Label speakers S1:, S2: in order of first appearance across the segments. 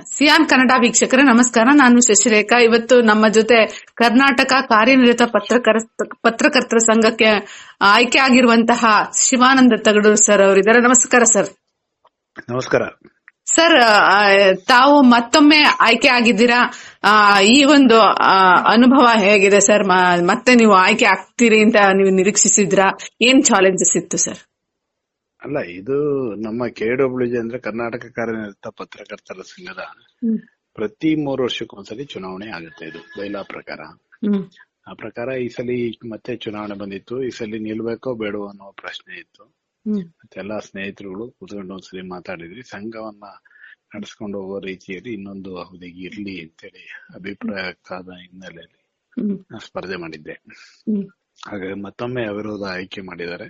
S1: Xi'an Kannada ವೀಕ್ಷಕರೇ ನಮಸ್ಕಾರ. ನಾನು ಶಶಿರೇಖಾ. ಇವತ್ತು ನಮ್ಮ ಜೊತೆ ಕರ್ನಾಟಕ ಕಾರ್ಯನಿರತ ಪತ್ರಕರ್ ಪತ್ರಕರ್ತರ ಸಂಘಕ್ಕೆ ಆಯ್ಕೆ ಆಗಿರುವಂತಹ ಶಿವಾನಂದ ತಗಡೂರ್ ಸರ್ ಅವರಿದ್ದಾರೆ. ನಮಸ್ಕಾರ ಸರ್.
S2: ನಮಸ್ಕಾರ.
S1: ಸರ್ ತಾವು ಮತ್ತೊಮ್ಮೆ ಆಯ್ಕೆ ಆಗಿದ್ದೀರಾ? ಈ ಒಂದು ಅನುಭವ ಹೇಗಿದೆ ಸರ್? ಮತ್ತೆ ನೀವು ಆಯ್ಕೆ ಆಗ್ತೀರಿ ಅಂತ ನೀವು ನಿರೀಕ್ಷಿಸಿದ್ರ? ಏನ್ ಚಾಲೆಂಜಸ್ ಇತ್ತು ಸರ್?
S2: ಅಲ್ಲ ಇದು ನಮ್ಮ ಕೆಡಬ್ಲ್ಯೂಜಿ ಅಂದ್ರೆ ಕರ್ನಾಟಕ ಕಾರ್ಯನಿರತ ಪತ್ರಕರ್ತರ ಸಂಘದ ಪ್ರತಿ ಮೂರು ವರ್ಷಕ್ಕೊಂದ್ಸಲಿ ಚುನಾವಣೆ ಆಗುತ್ತೆ ಇದು ಬೈಲಾ ಪ್ರಕಾರ. ಆ ಪ್ರಕಾರ ಈ ಸಲ ಮತ್ತೆ ಚುನಾವಣೆ ಬಂದಿತ್ತು ಈ ಸಲ ನಿಲ್ಬೇಕೋ ಬೇಡವೋ ಅನ್ನೋ ಪ್ರಶ್ನೆ ಇತ್ತು.
S1: ಮತ್ತೆಲ್ಲ
S2: ಮತ್ತೆ ಎಲ್ಲಾ ಸ್ನೇಹಿತರುಗಳು ಕೂತ್ಕೊಂಡು ಒಂದ್ಸಲಿ ಮಾತಾಡಿದ್ರಿ ಸಂಘವನ್ನ ನಡೆಸ್ಕೊಂಡು ಹೋಗೋ ರೀತಿಯಲ್ಲಿ ಇನ್ನೊಂದು ಅವಧಿಗೆ ಇರ್ಲಿ ಅಂತೇಳಿ ಅಭಿಪ್ರಾಯ ಆದ ಹಿನ್ನೆಲೆಯಲ್ಲಿ ಸ್ಪರ್ಧೆ ಮಾಡಿದ್ದೆ. ಹಾಗಾಗಿ ಮತ್ತೊಮ್ಮೆ ಅವಿರೋಧ ಆಯ್ಕೆ ಮಾಡಿದ್ದಾರೆ.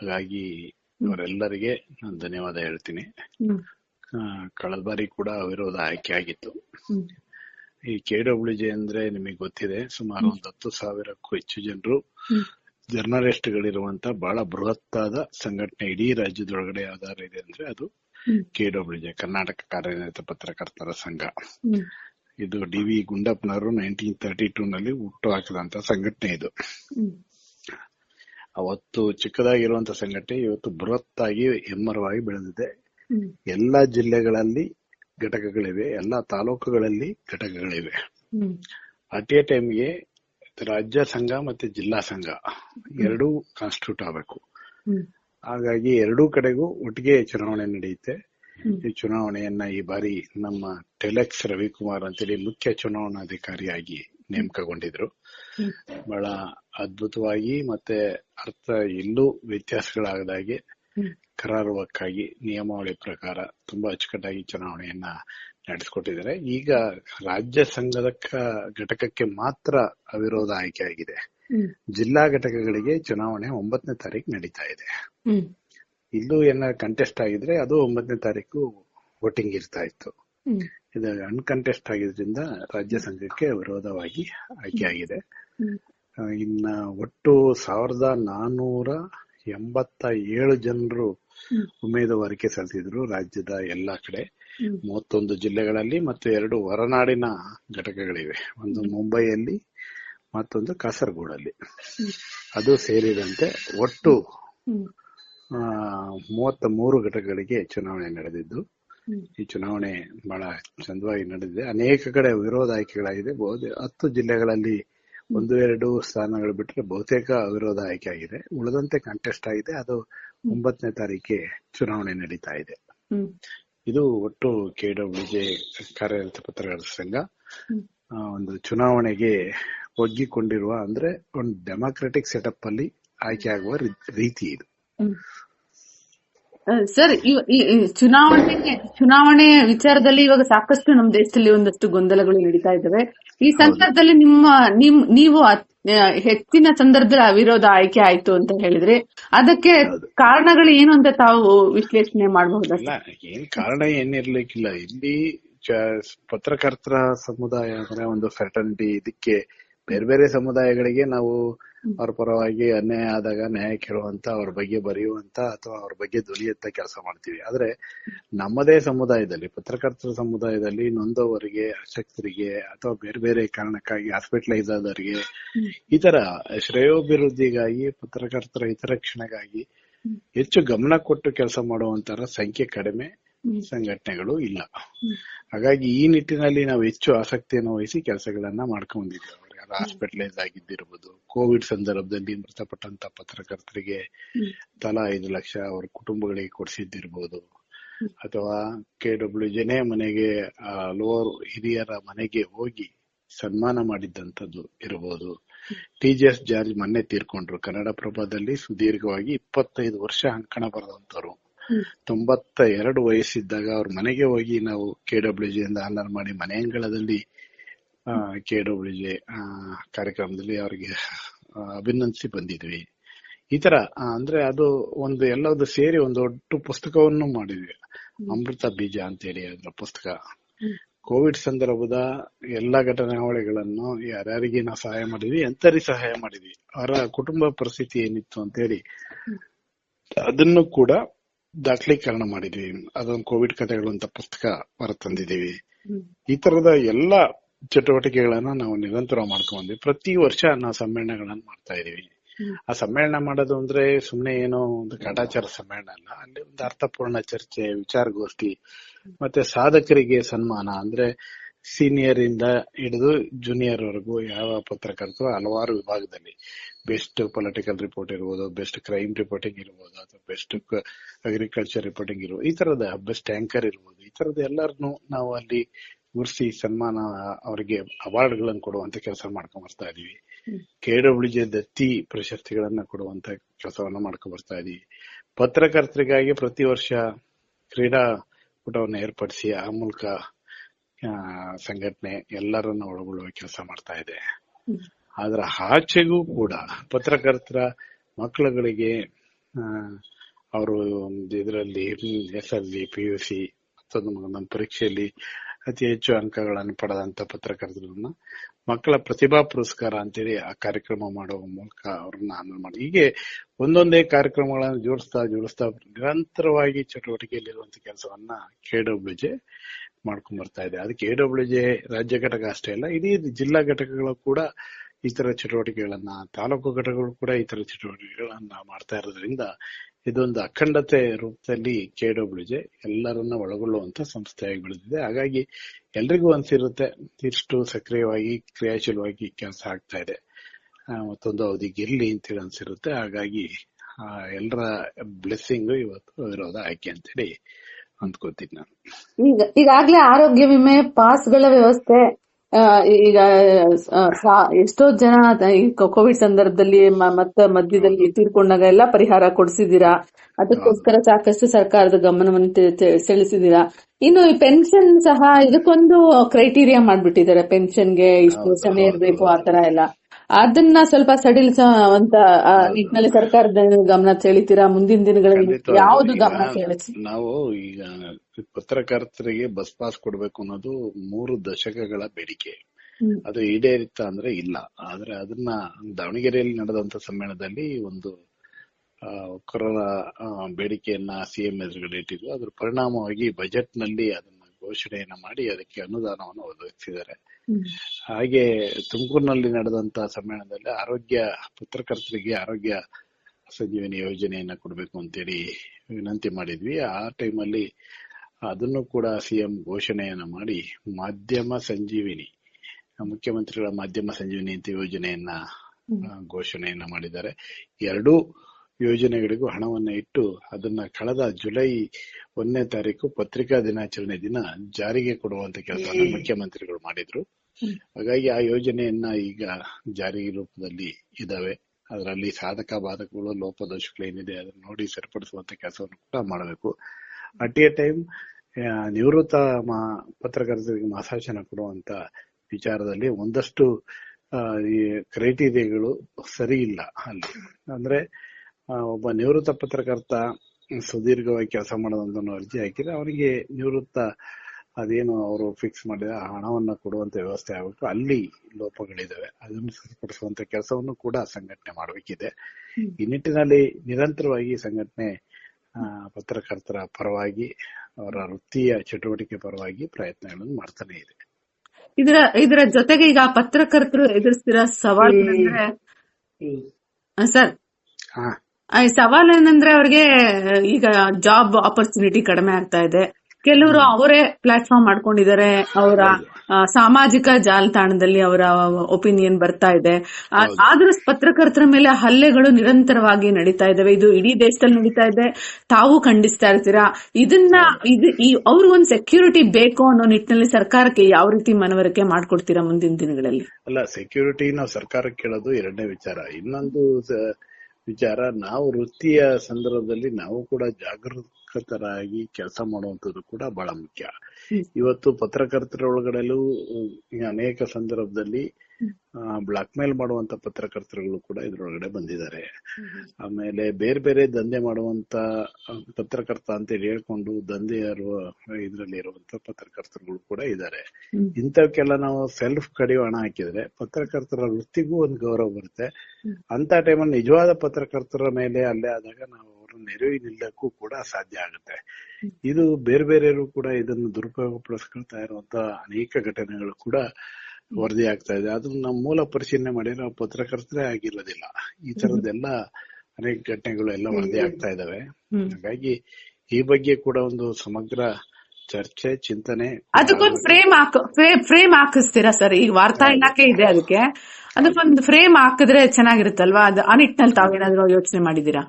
S2: ಹಾಗಾಗಿ ಅವರೆಲ್ಲರಿಗೆ ನಾನು ಧನ್ಯವಾದ ಹೇಳ್ತೀನಿ. ಕಳೆದ ಬಾರಿ ಕೂಡ ಅವಿರೋಧ ಆಯ್ಕೆ ಆಗಿತ್ತು. ಈ ಕೆಡಬ್ಲ್ಯೂಜೆ ಅಂದ್ರೆ ನಿಮಗೆ ಗೊತ್ತಿದೆ ಸುಮಾರು ಒಂದ್ ಹತ್ತು ಸಾವಿರಕ್ಕೂ ಹೆಚ್ಚು ಜನರು. ಜರ್ನಲಿಸ್ಟ್ ಗಳಿರುವಂತ ಬಹಳ ಬೃಹತ್ತಾದ ಸಂಘಟನೆ ಇಡೀ ರಾಜ್ಯದೊಳಗಡೆ ಯಾವ್ದಾದ್ರು ಇದೆ ಅಂದ್ರೆ ಅದು
S1: ಹ್ಮ್.
S2: ಕೆಡಬ್ಲ್ಯೂಜೆ ಕರ್ನಾಟಕ ಕಾರ್ಯನಿರತ ಪತ್ರಕರ್ತರ ಸಂಘ. ಇದು ಡಿ ವಿ ಗುಂಡಪ್ಪನವರು ನೈನ್ಟೀನ್ ತರ್ಟಿ ಟೂ ನಲ್ಲಿ ಹುಟ್ಟು ಹಾಕಿದಂತ ಸಂಘಟನೆ ಇದು. ಅವತ್ತು ಚಿಕ್ಕದಾಗಿರುವಂತ ಸಂಘಟನೆ ಇವತ್ತು ಬೃಹತ್ತಾಗಿ ಹೆಮ್ಮರವಾಗಿ ಬೆಳೆದಿದೆ. ಎಲ್ಲಾ ಜಿಲ್ಲೆಗಳಲ್ಲಿ ಘಟಕಗಳಿವೆ ಎಲ್ಲಾ ತಾಲೂಕುಗಳಲ್ಲಿ ಘಟಕಗಳಿವೆ. ಅಟ್ ಎ ಟೈಮ್ಗೆ ರಾಜ್ಯ ಸಂಘ ಮತ್ತೆ ಜಿಲ್ಲಾ ಸಂಘ ಎರಡೂ ಕಾನ್ಸ್ಟಿಟ್ಯೂಟ್ ಆಗಬೇಕು. ಹಾಗಾಗಿ ಎರಡೂ ಕಡೆಗೂ ಒಟ್ಟಿಗೆ ಚುನಾವಣೆ ನಡೆಯುತ್ತೆ. ಈ ಚುನಾವಣೆಯನ್ನ ಈ ಬಾರಿ ನಮ್ಮ ಟೆಲೆಕ್ಸ್ ರವಿಕುಮಾರ್ ಅಂತೇಳಿ ಮುಖ್ಯ ಚುನಾವಣಾಧಿಕಾರಿಯಾಗಿ ನೇಮಕಗೊಂಡಿದ್ರು. ಬಹಳ ಅದ್ಭುತವಾಗಿ ಮತ್ತೆ ಅರ್ಥ ಇಲ್ಲೂ ವ್ಯತ್ಯಾಸಗಳಾಗದಾಗೆ. ಕರಾರುವಕ್ಕಾಗಿ ನಿಯಮಾವಳಿ ಪ್ರಕಾರ ತುಂಬಾ ಅಚ್ಚುಕಟ್ಟಾಗಿ ಚುನಾವಣೆಯನ್ನ ನಡೆಸಿಕೊಟ್ಟಿದ್ದಾರೆ. ಈಗ ರಾಜ್ಯ ಸಂಘದ ಘಟಕಕ್ಕೆ ಮಾತ್ರ ಅವಿರೋಧ ಆಯ್ಕೆ ಆಗಿದೆ. ಜಿಲ್ಲಾ ಘಟಕಗಳಿಗೆ ಚುನಾವಣೆ ಒಂಬತ್ತನೇ ತಾರೀಕು ನಡೀತಾ ಇದೆ. ಇಲ್ಲೂ ಏನ ಕಂಟೆಸ್ಟ್ ಆಗಿದ್ರೆ ಅದು ಒಂಬತ್ತನೇ ತಾರೀಕು ವೋಟಿಂಗ್ ಇರ್ತಾ ಇತ್ತು. ಇದು ಅನ್ಕಂಟೆಸ್ಟ್ ಆಗಿದ್ರಿಂದ ರಾಜ್ಯ ಸಂಘಕ್ಕೆ ವಿರೋಧವಾಗಿ ಆಯ್ಕೆ ಆಗಿದೆ. ಇನ್ನ ಒಟ್ಟು ಸಾವಿರದ ನಾನೂರ ಎಂಬತ್ತ ಏಳು ಜನರು. ಉಮೇದುವಾರಿಕೆ ಸಲ್ಲಿಸಿದ್ರು ರಾಜ್ಯದ ಎಲ್ಲಾ ಕಡೆ. ಮೂವತ್ತೊಂದು ಜಿಲ್ಲೆಗಳಲ್ಲಿ ಮತ್ತು ಎರಡು ಹೊರನಾಡಿನ ಘಟಕಗಳಿವೆ. ಒಂದು ಮುಂಬೈಯಲ್ಲಿ ಮತ್ತೊಂದು ಕಾಸರಗೋಡಲ್ಲಿ. ಅದು ಸೇರಿದಂತೆ ಒಟ್ಟು ಮೂವತ್ತ ಮೂರು ಘಟಕಗಳಿಗೆ ಚುನಾವಣೆ ನಡೆದಿದ್ದು. ಈ ಚುನಾವಣೆ ಬಹಳ ಚಂದವಾಗಿ ನಡೆದಿದೆ. ಅನೇಕ ಕಡೆ ವಿರೋಧ ಆಯ್ಕೆಗಳಾಗಿದೆ ಬಹುದೇ ಹತ್ತು ಜಿಲ್ಲೆಗಳಲ್ಲಿ ಒಂದು ಎರಡು ಸ್ಥಾನಗಳು ಬಿಟ್ಟರೆ ಬಹುತೇಕ ಅವಿರೋಧ ಆಯ್ಕೆ ಆಗಿದೆ. ಉಳಿದಂತೆ ಕಂಟೆಸ್ಟ್ ಆಗಿದೆ. ಅದು ಒಂಬತ್ತನೇ ತಾರೀಕಿಗೆ ಚುನಾವಣೆ ನಡೀತಾ ಇದೆ. ಇದು ಒಟ್ಟು ಕೆಡಬ್ಲ್ಯೂಜೆ ಕಾರ್ಯರತ ಪತ್ರಕರ್ತರ ಸಂಘ. ಒಂದು ಚುನಾವಣೆಗೆ ಒಗ್ಗಿಕೊಂಡಿರುವ ಅಂದ್ರೆ ಒಂದು ಡೆಮಾಕ್ರೆಟಿಕ್ ಸೆಟಪ್ ಅಲ್ಲಿ ಆಯ್ಕೆ ಆಗುವ ರೀತಿ ಇದು.
S1: ಸರ್ ಚುನಾವಣೆ ಚುನಾವಣೆ ವಿಚಾರದಲ್ಲಿ ಇವಾಗ ಸಾಕಷ್ಟು ನಮ್ಮ ದೇಶದಲ್ಲಿ ಒಂದಷ್ಟು ಗೊಂದಲಗಳು ನಡೀತಾ ಇದ್ದಾವೆ. ಈ ಸಂದರ್ಭದಲ್ಲಿ ನಿಮ್ಮ ನಿಮ್ ನೀವು ಹೆಚ್ಚಿನ ಸಂದರ್ಭದಲ್ಲಿ ಅವಿರೋಧ ಆಯ್ಕೆ ಆಯ್ತು ಅಂತ ಹೇಳಿದ್ರೆ ಅದಕ್ಕೆ ಕಾರಣಗಳು ಏನು ಅಂತ ತಾವು ವಿಶ್ಲೇಷಣೆ
S2: ಮಾಡಬಹುದಲ್ಲ ಏನ್ ಕಾರಣ ಏನಿರ್ಲಿಕ್ಕಿಲ್ಲ ಇಲ್ಲಿ ಪತ್ರಕರ್ತರ ಸಮುದಾಯ ಅಂದ್ರೆ ಒಂದು ಫ್ರೆಟರ್ನಿಟಿ ಇದಕ್ಕೆ ಬೇರೆ ಬೇರೆ ಸಮುದಾಯಗಳಿಗೆ ನಾವು ಅವ್ರ ಪರವಾಗಿ ಅನ್ಯಾಯ ಆದಾಗ ನ್ಯಾಯ ಕೇಳುವಂತ ಅವ್ರ ಬಗ್ಗೆ ಬರೆಯುವಂತ ಅಥವಾ ಅವ್ರ ಬಗ್ಗೆ ಧ್ವನಿಯತ್ತ ಕೆಲಸ ಮಾಡ್ತೀವಿ. ಆದ್ರೆ ನಮ್ಮದೇ ಸಮುದಾಯದಲ್ಲಿ ಪತ್ರಕರ್ತರ ಸಮುದಾಯದಲ್ಲಿ ನೊಂದವರಿಗೆ ಅಶಕ್ತರಿಗೆ ಅಥವಾ ಬೇರೆ ಬೇರೆ ಕಾರಣಕ್ಕಾಗಿ ಹಾಸ್ಪಿಟಲೈಸ್ ಆದವರಿಗೆ ಈ ತರ ಶ್ರೇಯೋಭಿವೃದ್ಧಿಗಾಗಿ ಪತ್ರಕರ್ತರ ಹಿತರಕ್ಷಣೆಗಾಗಿ ಹೆಚ್ಚು ಗಮನ ಕೊಟ್ಟು ಕೆಲಸ ಮಾಡುವಂತರ ಸಂಖ್ಯೆ ಕಡಿಮೆ. ಸಂಘಟನೆಗಳು ಇಲ್ಲ. ಹಾಗಾಗಿ ಈ ನಿಟ್ಟಿನಲ್ಲಿ ನಾವು ಹೆಚ್ಚು ಆಸಕ್ತಿಯನ್ನು ವಹಿಸಿ ಕೆಲಸಗಳನ್ನ ಮಾಡ್ಕೊಂಡಿದ್ದೇವೆ ಹಾಸ್ಪಿಟಲೈಸ್ ಆಗಿದ್ದಿರ್ಬೋದು. ಕೋವಿಡ್ ಸಂದರ್ಭದಲ್ಲಿ ಮೃತಪಟ್ಟಂತ ಪತ್ರಕರ್ತರಿಗೆ. ತಲಾ ಐದು ಲಕ್ಷ ಅವ್ರ ಕುಟುಂಬಗಳಿಗೆ ಕೊಡಿಸಿದ್ದಿರ್ಬೋದು. ಅಥವಾ ಕೆ ಡಬ್ಲ್ಯೂ ಜನೆ ಮನೆಗೆ ಲೋವರ್ ಹಿರಿಯರ ಮನೆಗೆ ಹೋಗಿ ಸನ್ಮಾನ ಮಾಡಿದ್ದಂಥದ್ದು ಇರಬಹುದು ಟಿ ಜಿ ಎಸ್ ಜಾರ್ಜ್ ಮೊನ್ನೆ ತೀರ್ಕೊಂಡ್ರು. ಕನ್ನಡ ಪ್ರಭದಲ್ಲಿ ಸುದೀರ್ಘವಾಗಿ ಇಪ್ಪತ್ತೈದು ವರ್ಷ ಅಂಕಣ ಬರೆದಂತವರು ತೊಂಬತ್ತ ಎರಡು ವಯಸ್ಸಿದ್ದಾಗ ಅವ್ರ ಮನೆಗೆ ಹೋಗಿ ನಾವು ಕೆ ಡಬ್ಲ್ಯೂ ಜಿ ಇಂದ ಆನರ್ ಮಾಡಿ ಮನೆ ಅಂಗಳದಲ್ಲಿ ಕೆ ಡಬ್ಲ್ಯೂ ಕಾರ್ಯಕ್ರಮದಲ್ಲಿ ಅವರಿಗೆ ಅಭಿನಂದಿಸಿ ಬಂದಿದ್ವಿ. ಈ ತರ ಅಂದ್ರೆ ಅದು ಒಂದು ಎಲ್ಲದು ಸೇರಿ ಒಂದು ಒಟ್ಟು ಪುಸ್ತಕವನ್ನು ಮಾಡಿದ್ವಿ. ಅಮೃತ ಬೀಜ ಅಂತ ಹೇಳಿ ಅದರ ಪುಸ್ತಕ ಕೋವಿಡ್ ಸಂದರ್ಭದ ಎಲ್ಲಾ ಘಟನಾವಳಿಗಳನ್ನು ಯಾರ್ಯಾರಿಗೆ ನಾವು ಸಹಾಯ ಮಾಡಿದ್ವಿ ಎಂತರಿಗೆ ಸಹಾಯ ಮಾಡಿದ್ವಿ ಅವರ ಕುಟುಂಬ ಪರಿಸ್ಥಿತಿ ಏನಿತ್ತು ಅಂತ ಹೇಳಿ ಅದನ್ನು ಕೂಡ ದಾಖಲೀಕರಣ ಮಾಡಿದ್ವಿ. ಅದೊಂದು ಕೋವಿಡ್ ಕಥೆಗಳು ಅಂತ ಪುಸ್ತಕ ಹೊರತಂದಿದೀವಿ ಈ ತರದ ಎಲ್ಲಾ ಚಟುವಟಿಕೆಗಳನ್ನ ನಾವು ನಿರಂತರ ಮಾಡ್ಕೊಂಡ್ವಿ. ಪ್ರತಿ ವರ್ಷ ನಾವು ಸಮ್ಮೇಳನಗಳನ್ನ ಮಾಡ್ತಾ ಇದೀವಿ. ಆ ಸಮ್ಮೇಳನ ಮಾಡೋದು ಅಂದ್ರೆ ಸುಮ್ನೆ ಏನೋ ಒಂದು ಕಾಟಾಚಾರ ಸಮ್ಮೇಳನ ಅಲ್ಲ ಅಲ್ಲಿ ಒಂದು ಅರ್ಥಪೂರ್ಣ ಚರ್ಚೆ ವಿಚಾರಗೋಷ್ಠಿ ಮತ್ತೆ ಸಾಧಕರಿಗೆ ಸನ್ಮಾನ. ಅಂದ್ರೆ ಸೀನಿಯರ್ ಇಂದ ಹಿಡಿದು ಜೂನಿಯರ್ ವರೆಗೂ ಯಾವ ಪತ್ರಕರ್ತರು ಹಲವಾರು ವಿಭಾಗದಲ್ಲಿ ಬೆಸ್ಟ್ ಪೊಲಿಟಿಕಲ್ ರಿಪೋರ್ಟ್ ಇರ್ಬೋದು ಬೆಸ್ಟ್ ಕ್ರೈಮ್ ರಿಪೋರ್ಟಿಂಗ್ ಇರ್ಬೋದು ಅಥವಾ ಬೆಸ್ಟ್ ಅಗ್ರಿಕಲ್ಚರ್ ರಿಪೋರ್ಟಿಂಗ್ ಇರ್ಬೋದು ಈ ತರದ ಬೆಸ್ಟ್ ಆಂಕರ್ ಇರ್ಬೋದು ಈ ತರದ ಎಲ್ಲರನ್ನು ನಾವು ಅಲ್ಲಿ ಗುರ್ಸಿ ಸನ್ಮಾನ ಅವರಿಗೆ ಅವಾರ್ಡ್ಗಳನ್ನು ಕೊಡುವಂತ ಕೆಲಸ ಮಾಡ್ಕೊಂಡ್ ಬರ್ತಾ ಇದೀವಿ. ಕೆ ಡಬ್ಲ್ಯೂ ಜೆ ದತ್ತಿ ಪ್ರಶಸ್ತಿಗಳನ್ನ ಕೊಡುವಂತ ಕೆಲಸವನ್ನ ಮಾಡ್ಕೊಂಡ್ ಬರ್ತಾ ಇದೀವಿ. ಪತ್ರಕರ್ತರಿಗಾಗಿ ಪ್ರತಿ ವರ್ಷ ಕ್ರೀಡಾ ಕೂಟವನ್ನು ಏರ್ಪಡಿಸಿ ಆ ಮೂಲಕ ಸಂಘಟನೆ ಎಲ್ಲರನ್ನ ಒಳಗೊಳ್ಳುವ ಕೆಲಸ ಮಾಡ್ತಾ ಇದೆ. ಆದ್ರ ಆಚೆಗೂ ಕೂಡ ಪತ್ರಕರ್ತರ ಮಕ್ಕಳುಗಳಿಗೆ ಅವರು ಇದರಲ್ಲಿ S L C P U C ಮತ್ತೊಂದು ಪರೀಕ್ಷೆಯಲ್ಲಿ ಅತಿ ಹೆಚ್ಚು ಅಂಕಗಳನ್ನು ಪಡೆದಂತ ಪತ್ರಕರ್ತರನ್ನ ಮಕ್ಕಳ ಪ್ರತಿಭಾ ಪುರಸ್ಕಾರ ಅಂತೇಳಿ ಆ ಕಾರ್ಯಕ್ರಮ ಮಾಡುವ ಮೂಲಕ ಅವ್ರನ್ನ ಆನಂದ ಮಾಡಿ. ಹೀಗೆ ಒಂದೊಂದೇ ಕಾರ್ಯಕ್ರಮಗಳನ್ನು ಜೋಡಿಸ್ತಾ ಜೋಡಿಸ್ತಾ ನಿರಂತರವಾಗಿ ಚಟುವಟಿಕೆಯಲ್ಲಿರುವಂತ ಕೆಲಸವನ್ನ ಕೆ ಡಬ್ಲ್ಯೂ ಜೆ ಮಾಡ್ಕೊಂಡ್ ಬರ್ತಾ ಇದೆ. ಅದಕ್ಕೆ ಎ ಡಬ್ಲ್ಯೂ ಜೆ ರಾಜ್ಯ ಘಟಕ ಅಷ್ಟೇ ಅಲ್ಲ, ಇಡೀ ಜಿಲ್ಲಾ ಘಟಕಗಳು ಕೂಡ ಈ ತರ ಚಟುವಟಿಕೆಗಳನ್ನ, ತಾಲೂಕು ಘಟಕಗಳು ಕೂಡ ಈ ತರ ಚಟುವಟಿಕೆಗಳನ್ನ ಮಾಡ್ತಾ ಇರೋದ್ರಿಂದ ಇದೊಂದು ಅಖಂಡತೆ ರೂಪದಲ್ಲಿ ಕೆ ಡಬ್ಲ್ಯೂ ಜೆ ಎಲ್ಲರನ್ನ ಒಳಗೊಳ್ಳುವಂತ ಸಂಸ್ಥೆಯಾಗಿ ಬೆಳೆದಿದೆ. ಹಾಗಾಗಿ ಎಲ್ರಿಗೂ ಅನ್ಸಿರುತ್ತೆ ಇಷ್ಟು ಸಕ್ರಿಯವಾಗಿ, ಕ್ರಿಯಾಶೀಲವಾಗಿ ಕೆಲಸ ಆಗ್ತಾ ಇದೆ. ಮತ್ತೊಂದು ಅವಧಿ ಗೆಲ್ಲಿ ಅಂತೇಳಿ ಅನ್ಸಿರುತ್ತೆ. ಹಾಗಾಗಿ ಎಲ್ಲರ ಬ್ಲೆಸ್ಸಿಂಗ್ ಇವತ್ತು ವಿರೋಧ ಆಯ್ಕೆ ಅಂತೇಳಿ ಅಂದ್ಕೋತೀನಿ ನಾನು.
S1: ಈಗ, ಈಗಾಗ್ಲೇ ಆರೋಗ್ಯ ವಿಮೆ ಪಾಸ್ಗಳ ವ್ಯವಸ್ಥೆ ಈಗ ಎಷ್ಟೋ ಜನ ಈ ಕೋವಿಡ್ ಸಂದರ್ಭದಲ್ಲಿ ಮತ್ತೆ ಮಧ್ಯದಲ್ಲಿ ತೀರ್ಕೊಂಡಾಗ ಎಲ್ಲಾ ಪರಿಹಾರ ಕೊಡಿಸಿದೀರಾ ಅದಕ್ಕೋಸ್ಕರ ಸಾಕಷ್ಟು ಸರ್ಕಾರದ ಗಮನವನ್ನು ಸೆಳೆಸಿದೀರಾ ಇನ್ನು ಈ ಪೆನ್ಷನ್ ಸಹ ಇದಕ್ಕೊಂದು ಕ್ರೈಟೀರಿಯಾ ಮಾಡ್ಬಿಟ್ಟಿದ್ದಾರೆ. ಪೆನ್ಷನ್ಗೆ ಇಷ್ಟು
S2: ವರ್ಷನೇ
S1: ಇರಬೇಕು
S2: ಆ
S1: ಆತರ ಎಲ್ಲ. ಅದನ್ನ ಸ್ವಲ್ಪ ಸಡಿಲಿಸುವಂತ ಅಂತ ನಿಟ್ಟಿನಲ್ಲಿ ಸರ್ಕಾರದ ಗಮನ ಸೆಳಿತೀರಾ? ಮುಂದಿನ ದಿನಗಳಲ್ಲಿ. ಯಾವುದು ಗಮನ ಸೆಳೆಸಿ
S2: ನಾವು ಈಗ ಪತ್ರಕರ್ತರಿಗೆ ಬಸ್ ಪಾಸ್ ಕೊಡ್ಬೇಕು ಅನ್ನೋದು ಮೂರು ದಶಕಗಳ ಬೇಡಿಕೆ. ಅದು ಈಡೇರಿತ್ತ ಅಂದ್ರೆ ಇಲ್ಲ. ಆದ್ರೆ ಅದನ್ನ ದಾವಣಗೆರೆಯಲ್ಲಿ ನಡೆದಂತ ಸಮ್ಮೇಳನದಲ್ಲಿ ಒಂದು ಕೊರೋನಾ ಬೇಡಿಕೆಯನ್ನ ಸಿಎಂ ಎದುರುಗಡೆ ಇಟ್ಟಿದ್ರು ಅದ್ರ ಪರಿಣಾಮವಾಗಿ ಬಜೆಟ್ನಲ್ಲಿ ಅದನ್ನ ಘೋಷಣೆಯನ್ನ ಮಾಡಿ ಅದಕ್ಕೆ ಅನುದಾನವನ್ನು ಒದಗಿಸಿದ್ದಾರೆ. ಹಾಗೆ ತುಮಕೂರಿನಲ್ಲಿ ನಡೆದಂತ ಸಮ್ಮೇಳನದಲ್ಲಿ ಆರೋಗ್ಯ ಪತ್ರಕರ್ತರಿಗೆ ಆರೋಗ್ಯ ಸಂಜೀವಿನಿ ಯೋಜನೆಯನ್ನ ಕೊಡಬೇಕು ಅಂತೇಳಿ ವಿನಂತಿ ಮಾಡಿದ್ವಿ. ಆ ಟೈಮಲ್ಲಿ ಅದನ್ನು ಕೂಡ ಸಿಎಂ ಘೋಷಣೆಯನ್ನ ಮಾಡಿ ಮಾಧ್ಯಮ ಸಂಜೀವಿನಿ ಮುಖ್ಯಮಂತ್ರಿಗಳ ಮಾಧ್ಯಮ ಸಂಜೀವಿನಿ ಅಂತ ಯೋಜನೆಯನ್ನ ಘೋಷಣೆಯನ್ನ ಮಾಡಿದ್ದಾರೆ. ಎರಡೂ ಯೋಜನೆಗಳಿಗೂ ಹಣವನ್ನು ಇಟ್ಟು ಅದನ್ನ ಕಳೆದ ಜುಲೈ ಒಂದನೇ ತಾರೀಕು ಪತ್ರಿಕಾ ದಿನಾಚರಣೆ ದಿನ ಜಾರಿಗೆ ಕೊಡುವಂತ ಕೆಲಸ ಮುಖ್ಯಮಂತ್ರಿಗಳು ಮಾಡಿದ್ರು. ಹಾಗಾಗಿ ಆ ಯೋಜನೆಯನ್ನ ಈಗ ಜಾರಿ ರೂಪದಲ್ಲಿ ಇದಾವೆ. ಅದರಲ್ಲಿ ಸಾಧಕ ಬಾಧಕಗಳು ಲೋಪದೋಷಗಳೇನಿದೆ ಅದನ್ನ ನೋಡಿ ಸರಿಪಡಿಸುವಂತ ಕೆಲಸವನ್ನು ಕೂಡ ಮಾಡಬೇಕು. ಅಟ್ ಎ ಟೈಮ್ ನಿವೃತ್ತ ಮಾ- ಪತ್ರಕರ್ತರಿಗೆ ಮಾಸಾಶನ ಕೊಡುವಂತ ವಿಚಾರದಲ್ಲಿ ಒಂದಷ್ಟು ಕ್ರೈಟೀರಿಯಾಗಳು ಸರಿ ಇಲ್ಲ ಅಲ್ಲಿ. ಅಂದ್ರೆ ಒಬ್ಬ ನಿವೃತ್ತ ಪತ್ರಕರ್ತ ಸುದೀರ್ಘವಾಗಿ ಕೆಲಸ ಮಾಡೋದಂತ ಅರ್ಜಿ ಹಾಕಿದ್ರೆ ಅವರಿಗೆ ನಿವೃತ್ತ ಅದೇನು ಅವರು ಫಿಕ್ಸ್ ಮಾಡಿದ ಹಣವನ್ನು ಕೊಡುವಂತ ವ್ಯವಸ್ಥೆ ಆಗಬೇಕು. ಅಲ್ಲಿ ಲೋಪಗಳಿದಾವೆ. ಅದನ್ನು ಸರಿಪಡಿಸುವಂತ ಕೆಲಸವನ್ನು ಕೂಡ ಸಂಘಟನೆ ಮಾಡಬೇಕಿದೆ. ಈ ನಿಟ್ಟಿನಲ್ಲಿ ನಿರಂತರವಾಗಿ ಸಂಘಟನೆ ಪತ್ರಕರ್ತರ ಪರವಾಗಿ ಅವರ ವೃತ್ತಿಯ ಚಟುವಟಿಕೆ ಪರವಾಗಿ ಪ್ರಯತ್ನಗಳನ್ನು ಮಾಡ್ತಾನೆ ಇದೆ.
S1: ಇದರ ಇದರ ಜೊತೆಗೆ ಈಗ ಪತ್ರಕರ್ತರು ಎದುರಿಸ್ತಿರೋ ಸವಾಲು ಸರ್ ಸವಾಲು ಏನಂದ್ರೆ ಅವ್ರಿಗೆ ಈಗ ಜಾಬ್ ಆಪರ್ಚುನಿಟಿ ಕಡಿಮೆ ಆಗ್ತಾ ಇದೆ. ಕೆಲವರು ಅವರೇ ಪ್ಲಾಟ್ಫಾರ್ಮ್ ಮಾಡ್ಕೊಂಡಿದ್ದಾರೆ. ಅವರ ಸಾಮಾಜಿಕ ಜಾಲತಾಣದಲ್ಲಿ ಅವರ ಒಪಿನಿಯನ್ ಬರ್ತಾ ಇದೆ. ಆದ್ರೂ ಪತ್ರಕರ್ತರ ಮೇಲೆ ಹಲ್ಲೆಗಳು ನಿರಂತರವಾಗಿ ನಡೀತಾ ಇದಾವೆ ಇದು ಇಡೀ ದೇಶದಲ್ಲಿ ನಡೀತಾ ಇದೆ. ತಾವು ಖಂಡಿಸ್ತಾ ಇರ್ತೀರಾ? ಇದನ್ನ ಇದು ಈ ಅವ್ರಿಗೊಂದು ಸೆಕ್ಯೂರಿಟಿ ಬೇಕು ಅನ್ನೋ ನಿಟ್ಟಿನಲ್ಲಿ ಸರ್ಕಾರಕ್ಕೆ ಯಾವ ರೀತಿ ಮನವರಿಕೆ ಮಾಡ್ಕೊಡ್ತೀರಾ ಮುಂದಿನ ದಿನಗಳಲ್ಲಿ?
S2: ಅಲ್ಲ ಸೆಕ್ಯೂರಿಟಿ ನಾವು ಸರ್ಕಾರಕ್ಕೆ ಕೇಳೋದು ಎರಡನೇ ವಿಚಾರ. ಇನ್ನೊಂದು ವಿಚಾರ ನಾವು ವೃತ್ತಿಯ ಸಂದರ್ಭದಲ್ಲಿ ನಾವು ಕೂಡ ಜಾಗೃತರಾಗಿ ಉತ್ಕೃತರಾಗಿ ಕೆಲಸ ಮಾಡುವಂತದ್ದು ಕೂಡ ಬಹಳ ಮುಖ್ಯ. ಇವತ್ತು ಪತ್ರಕರ್ತರ ಒಳಗಡೆಲೂ ಈ ಅನೇಕ ಸಂದರ್ಭದಲ್ಲಿ ಬ್ಲಾಕ್ ಮೇಲ್ ಮಾಡುವಂತ ಪತ್ರಕರ್ತರುಗಳು ಕೂಡ ಇದ್ರೊಳಗಡೆ ಬಂದಿದ್ದಾರೆ. ಆಮೇಲೆ ಬೇರೆ ಬೇರೆ ದಂಧೆ ಮಾಡುವಂತ ಪತ್ರಕರ್ತ ಅಂತ ಹೇಳಿ ಹೇಳ್ಕೊಂಡು ದಂಧೆ ಇರುವ ಇದ್ರಲ್ಲಿ ಇರುವಂತ ಪತ್ರಕರ್ತರುಗಳು ಕೂಡ ಇದ್ದಾರೆ. ಇಂಥವಕ್ಕೆಲ್ಲ ನಾವು ಸೆಲ್ಫ್ ಕಡಿವಾಣ ಹಾಕಿದ್ರೆ ಪತ್ರಕರ್ತರ ವೃತ್ತಿಗೂ ಒಂದು ಗೌರವ ಬರುತ್ತೆ. ಅಂತ ಟೈಮಲ್ಲಿ ನಿಜವಾದ ಪತ್ರಕರ್ತರ ಮೇಲೆ ಅಲ್ಲೇ ಆದಾಗ ನಾವು ಅವ್ರ ನೆರವಿನಿಲ್ಲಕ್ಕೂ ಕೂಡ ಸಾಧ್ಯ ಆಗುತ್ತೆ. ಇದು ಬೇರೆ ಬೇರೆಯವರು ಕೂಡ ಇದನ್ನು ದುರುಪಯೋಗ ಪಡಿಸ್ಕೊಳ್ತಾ ಇರುವಂತ ಅನೇಕ ಘಟನೆಗಳು ಕೂಡ ವರದಿ ಆಗ್ತಾ ಇದೆ. ಅದನ್ನ ನಾವು ಮೂಲ ಪರಿಶೀಲನೆ ಮಾಡಿರೋ ಪತ್ರಕರ್ತರೇ ಆಗಿರೋದಿಲ್ಲ. ಈ ತರದೆಲ್ಲ ಅನೇಕ ಘಟನೆಗಳು ಎಲ್ಲ ವರದಿ ಆಗ್ತಾ ಇದಾವೆ. ಹಾಗಾಗಿ ಈ ಬಗ್ಗೆ ಕೂಡ ಒಂದು ಸಮಗ್ರ ಚರ್ಚೆ ಚಿಂತನೆ
S1: ಅದಕ್ಕೊಂದು ಫ್ರೇಮ್ ಹಾಕು ಫ್ರೇಮ್ ಹಾಕಿಸ್ತೀರಾ ಸರ್? ಈಗ ವಾರ್ತಾ ಇಲಾಖೆ ಇದೆ ಅದಕ್ಕೆ. ಅದಕ್ಕೊಂದು ಫ್ರೇಮ್ ಹಾಕಿದ್ರೆ ಚೆನ್ನಾಗಿರುತ್ತಲ್ವಾ? ಅದು ಆ ನಿಟ್ಟಿನಲ್ಲಿ ತಾವೇನಾದ್ರೂ ಯೋಚನೆ ಮಾಡಿದೀರಾ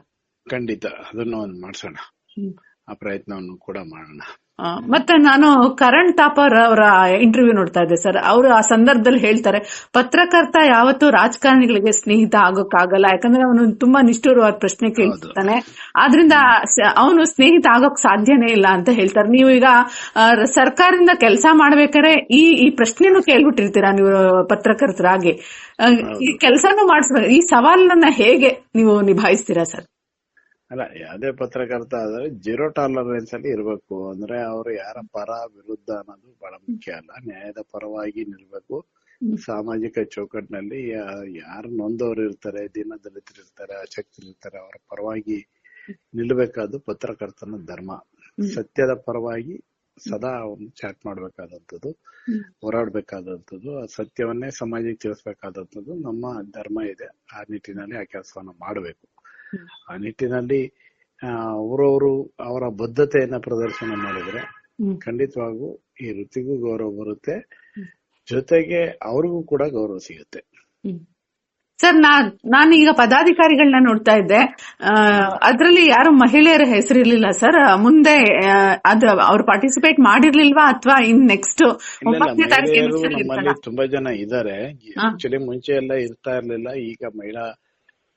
S2: ಖಂಡಿತ. ಅದನ್ನ ಒಂದು ಮಾಡ್ಸೋಣ. ಆ ಪ್ರಯತ್ನವನ್ನು ಕೂಡ ಮಾಡೋಣ.
S1: ಮತ್ತೆ ನಾನು ಕರಣ್ ಟಾಪರ್ ಅವರ ಇಂಟರ್ವ್ಯೂ ನೋಡ್ತಾ ಇದ್ದೆ ಸರ್. ಅವರು ಆ ಸಂದರ್ಭದಲ್ಲಿ ಹೇಳ್ತಾರೆ ಪತ್ರಕರ್ತ ಯಾವತ್ತೂ ರಾಜಕಾರಣಿಗಳಿಗೆ ಸ್ನೇಹಿತ ಆಗೋಕ್ಕಾಗಲ್ಲ. ಯಾಕಂದ್ರೆ ಅವನು ತುಂಬಾ ನಿಷ್ಠುರವಾದ ಪ್ರಶ್ನೆ ಕೇಳ್ತಾನೆ. ಆದ್ರಿಂದ ಅವನು ಸ್ನೇಹಿತ ಆಗೋಕ್ ಸಾಧ್ಯನೇ ಇಲ್ಲ ಅಂತ ಹೇಳ್ತಾರೆ. ನೀವು ಈಗ ಸರ್ಕಾರದಿಂದ ಕೆಲಸ ಮಾಡ್ಬೇಕಾದ್ರೆ ಈ ಈ ಪ್ರಶ್ನೆನೂ ಕೇಳ್ಬಿಟ್ಟಿರ್ತೀರಾ ನೀವು ಪತ್ರಕರ್ತರಾಗಿ? ಈ ಕೆಲಸನೂ ಮಾಡಿಸ್ಬೇಕು. ಈ ಸವಾಲನ್ನ ಹೇಗೆ ನೀವು ನಿಭಾಯಿಸ್ತೀರಾ ಸರ್?
S2: ಅಲ್ಲ ಯಾವುದೇ ಪತ್ರಕರ್ತ ಆದ್ರೆ ಜೀರೋ ಟಾಲರೆನ್ಸ್ ಅಲ್ಲಿ ಇರ್ಬೇಕು. ಅಂದ್ರೆ ಅವರು ಯಾರ ಪರ ವಿರುದ್ಧ ಅನ್ನೋದು ಬಹಳ ಮುಖ್ಯ ಅಲ್ಲ. ನ್ಯಾಯದ ಪರವಾಗಿ ನಿಲ್ಬೇಕು. ಸಾಮಾಜಿಕ ಚೌಕಟ್ಟಿನಲ್ಲಿ ಯಾರು ನೊಂದವರು ಇರ್ತಾರೆ ದಿನ ದಲಿತರು ಇರ್ತಾರೆ ಅಶಕ್ತರು ಇರ್ತಾರೆ ಅವರ ಪರವಾಗಿ ನಿಲ್ಬೇಕಾದ್ದು ಪತ್ರಕರ್ತನ ಧರ್ಮ. ಸತ್ಯದ ಪರವಾಗಿ ಸದಾ ಅವನು ಚಾಟ್ ಮಾಡ್ಬೇಕಾದಂಥದ್ದು ಹೋರಾಡ್ಬೇಕಾದಂಥದ್ದು ಆ ಸತ್ಯವನ್ನೇ ಸಮಾಜಕ್ಕೆ ತಿಳಿಸ್ಬೇಕಾದಂಥದ್ದು ನಮ್ಮ ಧರ್ಮ ಇದೆ. ಆ ನಿಟ್ಟಿನಲ್ಲಿ ಆ ಕೆಲಸವನ್ನ ಮಾಡಬೇಕು. ಆ ನಿಟ್ಟಿನಲ್ಲಿ ಅವರವರು ಅವರ ಬದ್ಧತೆಯನ್ನ ಪ್ರದರ್ಶನ ಮಾಡಿದ್ರೆ. ಖಂಡಿತವಾಗೂ ಈ ವೃತ್ತಿಗೂ ಗೌರವ ಬರುತ್ತೆ. ಜೊತೆಗೆ ಅವ್ರಿಗೂ ಕೂಡ ಗೌರವ ಸಿಗುತ್ತೆ.
S1: ಸರ್ ನಾ ಈಗ ಪದಾಧಿಕಾರಿಗಳನ್ನ ನೋಡ್ತಾ ಇದ್ದೆ. ಅದರಲ್ಲಿ ಯಾರು ಮಹಿಳೆಯರ ಹೆಸರಿರ್ಲಿಲ್ಲ ಸರ್? ಮುಂದೆ ಅದು ಅವ್ರು ಪಾರ್ಟಿಸಿಪೇಟ್ ಮಾಡಿರ್ಲಿಲ್ವಾ ಅಥವಾ ಇನ್ ನೆಕ್ಸ್ಟ್
S2: ತುಂಬಾ ಜನ ಇದ್ದಾರೆ. ಆಕ್ಚುಲಿ ಮುಂಚೆ ಎಲ್ಲ ಇರ್ತಾ ಇರ್ಲಿಲ್ಲ. ಈಗ ಮಹಿಳಾ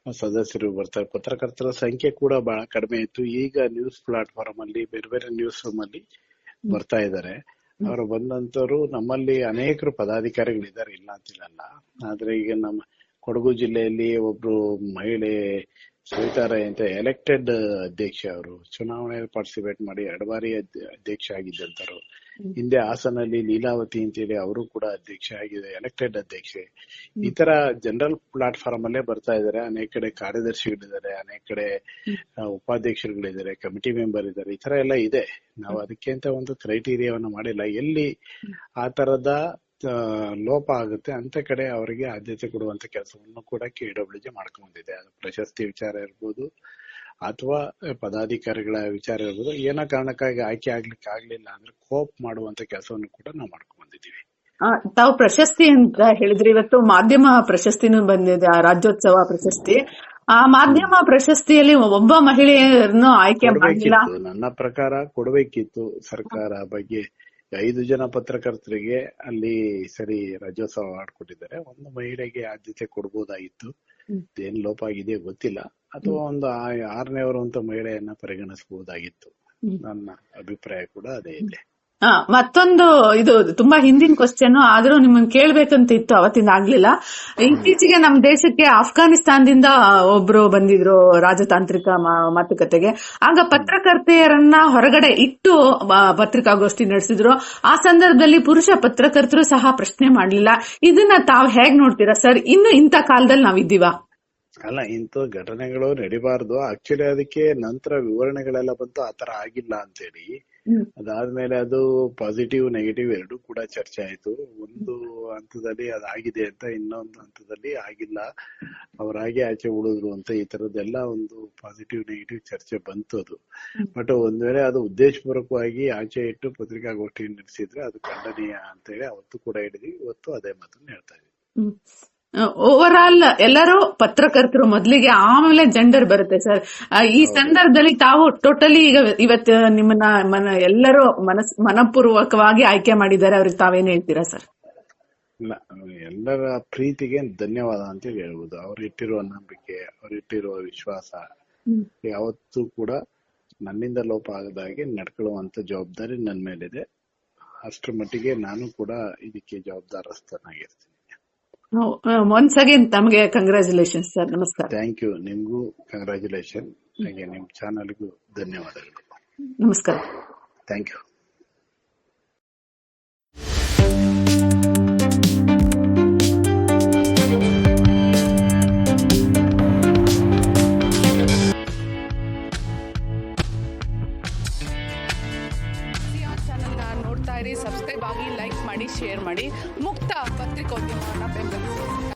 S2: ಸದಸ್ಯರು ಬರ್ತಾರೆ. ಪತ್ರಕರ್ತರ ಸಂಖ್ಯೆ ಕೂಡ ಬಹಳ ಕಡಿಮೆ ಇತ್ತು. ಈಗ ನ್ಯೂಸ್ ಪ್ಲಾಟ್ಫಾರ್ಮ್ ಅಲ್ಲಿ ಬೇರೆ ಬೇರೆ ನ್ಯೂಸ್ ರೂಮ್ ಅಲ್ಲಿ ಬರ್ತಾ ಇದ್ದಾರೆ. ಅವರು ಬಂದಂತವರು ನಮ್ಮಲ್ಲಿ ಅನೇಕರು ಪದಾಧಿಕಾರಿಗಳಿದ್ದಾರೆ ಇಲ್ಲ ಅಂತಿಲ್ಲ ಆದ್ರೆ ಈಗ ನಮ್ಮ ಕೊಡಗು ಜಿಲ್ಲೆಯಲ್ಲಿ ಒಬ್ರು ಮಹಿಳೆ ಅಂತ ಎಲೆಕ್ಟೆಡ್ ಅಧ್ಯಕ್ಷ ಅವರು ಚುನಾವಣೆಯಲ್ಲಿ ಪಾರ್ಟಿಸಿಪೇಟ್ ಮಾಡಿ ಎರಡು ಬಾರಿ ಅಧ್ಯ- ಅಧ್ಯಕ್ಷ ಆಗಿದ್ದಂತರು ಹಿಂದೆ ಹಾಸನಲ್ಲಿ ಲೀಲಾವತಿ ಅಂತೇಳಿ ಅವರು ಕೂಡ ಅಧ್ಯಕ್ಷ ಆಗಿದೆ ಎಲೆಕ್ಟೆಡ್ ಅಧ್ಯಕ್ಷೆ. ಈ ತರ ಜನರಲ್ ಪ್ಲಾಟ್ಫಾರ್ಮ್ ಅಲ್ಲೇ ಬರ್ತಾ ಇದಾರೆ ಅನೇಕ ಕಡೆ ಕಾರ್ಯದರ್ಶಿಗಳಿದ್ದಾರೆ ಅನೇಕ ಕಡೆ ಉಪಾಧ್ಯಕ್ಷರುಗಳಿದ್ದಾರೆ ಕಮಿಟಿ ಮೆಂಬರ್ ಇದ್ದಾರೆ. ಈ ತರ ಎಲ್ಲ ಇದೆ. ನಾವು ಅದಕ್ಕೆ ಅಂತ ಒಂದು ಕ್ರೈಟೀರಿಯಾವನ್ನ ಮಾಡಿಲ್ಲ. ಎಲ್ಲಿ ಆ ತರದ ಲೋಪ ಆಗುತ್ತೆ ಅಂತ ಕಡೆ ಅವರಿಗೆ ಆದ್ಯತೆ ಕೊಡುವಂತ ಕೆಲಸವನ್ನು ಕೂಡ ಕೆ ಡಬ್ಲ್ಯೂ ಜಿ ಮಾಡ್ಕೊಂಡಿದೆ ಅದು ಪ್ರಶಸ್ತಿ ವಿಚಾರ ಇರ್ಬೋದು ಅಥವಾ ಪದಾಧಿಕಾರಿಗಳ ವಿಚಾರ ಇರ್ಬೋದು. ಏನೋ ಕಾರಣಕ್ಕಾಗಿ ಆಯ್ಕೆ ಆಗ್ಲಿಕ್ಕೆ ಆಗ್ಲಿಲ್ಲ ಅಂದ್ರೆ ಕೋಪ್ ಮಾಡುವಂತ ಕೆಲಸವನ್ನು ಕೂಡ ನಾವು
S1: ಮಾಡ್ಕೊಂಡಿದ್ದೀವಿ ತಾವು ಪ್ರಶಸ್ತಿ ಅಂತ ಹೇಳಿದ್ರೆ ಇವತ್ತು ಮಾಧ್ಯಮ ಪ್ರಶಸ್ತಿನೂ ಬಂದಿದೆ ಆ ರಾಜ್ಯೋತ್ಸವ ಪ್ರಶಸ್ತಿ. ಆ ಮಾಧ್ಯಮ ಪ್ರಶಸ್ತಿಯಲ್ಲಿ ಒಬ್ಬ ಮಹಿಳೆಯರನ್ನು ಆಯ್ಕೆ ಮಾಡಿಲ್ಲ
S2: ನನ್ನ ಪ್ರಕಾರ ಕೊಡಬೇಕಿತ್ತು ಸರ್ಕಾರ ಬಗ್ಗೆ. ಐದು ಜನ ಪತ್ರಕರ್ತರಿಗೆ ಅಲ್ಲಿ ಸರಿ ರಾಜ್ಯೋತ್ಸವ ಮಾಡ್ಕೊಟ್ಟಿದ್ದಾರೆ. ಕೊಟ್ಟಿದ್ದಾರೆ ಒಂದು ಮಹಿಳೆಗೆ ಆದ್ಯತೆ ಕೊಡ್ಬೋದಾಗಿತ್ತು. ಏನ್ ಲೋಪ ಆಗಿದೆ ಗೊತ್ತಿಲ್ಲ. ಅಥವಾ ಒಂದು ಆ- ಆರನೇವರು ಅಂತ ಮಹಿಳೆಯನ್ನ ಪರಿಗಣಿಸಬಹುದಾಗಿತ್ತು ನನ್ನ ಅಭಿಪ್ರಾಯ ಕೂಡ ಅದೇ ಇದೆ.
S1: ಮತ್ತೊಂದು ಇದು ತುಂಬಾ ಹಿಂದಿನ ಕ್ವಶನ್ ಆದ್ರೂ ನಿಮ್ಮನ್ನ ಕೇಳ್ಬೇಕಂತ ಇತ್ತು, ಅವತ್ತಿಂದ ಆಗ್ಲಿಲ್ಲ. ಇತ್ತೀಚೆಗೆ ನಮ್ಮ ದೇಶಕ್ಕೆ ಆಫ್ಘಾನಿಸ್ತಾನದಿಂದ ಒಬ್ರು ಬಂದಿದ್ರು ರಾಜತಾಂತ್ರಿಕ ಮಾತುಕತೆಗೆ. ಆಗ ಪತ್ರಕರ್ತೆಯರನ್ನ ಹೊರಗಡೆ ಇಟ್ಟು ಪತ್ರಿಕಾಗೋಷ್ಠಿ ನಡೆಸಿದ್ರು. ಆ ಸಂದರ್ಭದಲ್ಲಿ ಪುರುಷ ಪತ್ರಕರ್ತರು ಸಹ ಪ್ರಶ್ನೆ ಮಾಡ್ಲಿಲ್ಲ. ಇದನ್ನ ತಾವ್ ಹೇಗ್ ನೋಡ್ತೀರಾ ಸರ್? ಇನ್ನು ಇಂಥ ಕಾಲದಲ್ಲಿ ನಾವಿದ್ದೀವಾ?
S2: ಅಲ್ಲ, ಇಂಥ ಘಟನೆಗಳು ನಡಿಬಾರ್ದು. ಆಕ್ಚುಲಿ ಅದಕ್ಕೆ ನಂತರ ವಿವರಣೆಗಳೆಲ್ಲ ಬಂತು. ಆತರ ಆಗಿಲ್ಲ ಅಂತೇಳಿ. ಅದಾದ್ಮೇಲೆ ಅದು ಪಾಸಿಟಿವ್ ನೆಗೆಟಿವ್ ಎರಡೂ ಕೂಡ ಚರ್ಚೆ ಆಯ್ತು. ಒಂದು ಹಂತದಲ್ಲಿ ಅದಾಗಿದೆ ಅಂತ ಇನ್ನೊಂದು ಹಂತದಲ್ಲಿ ಆಗಿಲ್ಲ. ಅವರಾಗೆ ಆಚೆ ಉಳಿದ್ರು ಅಂತ ಈ ತರದ್ದೆಲ್ಲ ಒಂದು ಪಾಸಿಟಿವ್ ನೆಗೆಟಿವ್ ಚರ್ಚೆ ಬಂತು ಅದು. ಬಟ್ ಒಂದ್ ವೇಳೆ ಅದು ಉದ್ದೇಶಪೂರ್ವಕವಾಗಿ ಆಚೆ ಇಟ್ಟು ಪತ್ರಿಕಾಗೋಷ್ಠಿ ನಡೆಸಿದ್ರೆ ಅದು ಖಂಡನೀಯ ಅಂತ ಹೇಳಿ ಅವತ್ತು ಕೂಡ ಹೇಳಿದ್ವಿ. ಇವತ್ತು ಅದೇ ಮಾತನ್ನ ಹೇಳ್ತಾ ಇದೀವಿ
S1: ಓವರ್ ಆಲ್ ಎಲ್ಲರೂ ಪತ್ರಕರ್ತರು ಮೊದಲಿಗೆ ಆಮೇಲೆ ಜೆಂಡರ್ ಬರುತ್ತೆ ಸರ್ ಈ ಸಂದರ್ಭದಲ್ಲಿ ತಾವು ಟೋಟಲಿ ಈಗ ಇವತ್ತು ನಿಮ್ಮನ್ನ ಮನ ಎಲ್ಲರೂ ಮನಸ್ ಮನಪೂರ್ವಕವಾಗಿ ಆಯ್ಕೆ ಮಾಡಿದ್ದಾರೆ ಅವ್ರಿಗೆ ತಾವೇನು ಹೇಳ್ತೀರಾ ಸರ್
S2: ಇಲ್ಲ ಎಲ್ಲರ ಪ್ರೀತಿಗೆ ಧನ್ಯವಾದ ಅಂತ ಹೇಳಿ ಹೇಳ್ಬೋದು. ಅವ್ರು ಇಟ್ಟಿರುವ ನಂಬಿಕೆ ಅವ್ರು ಇಟ್ಟಿರುವ ವಿಶ್ವಾಸ ಯಾವತ್ತೂ ಕೂಡ ನನ್ನಿಂದ ಲೋಪ ಆಗದ ಹಾಗೆ ನಡ್ಕೊಳ್ಳುವಂತ ಜವಾಬ್ದಾರಿ ನನ್ನ ಮೇಲಿದೆ. ಅಷ್ಟರ ಮಟ್ಟಿಗೆ ನಾನು ಕೂಡ ಇದಕ್ಕೆ ಜವಾಬ್ದಾರಸ್ಥನಾಗಿರ್ತೀನಿ.
S1: ಒನ್ಸ್ ಅಗೇನ್ ತಮಗೆ ಕಂಗ್ರಾಚುಲೇಷನ್ ಸರ್ ನಮಸ್ಕಾರ.
S2: ಥ್ಯಾಂಕ್ ಯು ನಿಮಗೂ ಕಂಗ್ರಾಚುಲೇಷನ್ ಹಾಗೆ ನಿಮ್ ಚಾನಲ್ಗೂ ಧನ್ಯವಾದಗಳು.
S1: ನಮಸ್ಕಾರ.
S2: ಥ್ಯಾಂಕ್ ಯು
S3: ನೋಡ್ತಾ ಇರಿ ಸಬ್ಸ್ಕ್ರೈಬ್ ಆಗಿ ಲೈಕ್ ಮಾಡಿ ಶೇರ್ ಮಾಡಿ. ಮುಕ್ತ ಪತ್ರಿಕೋದ್ಯಮವನ್ನು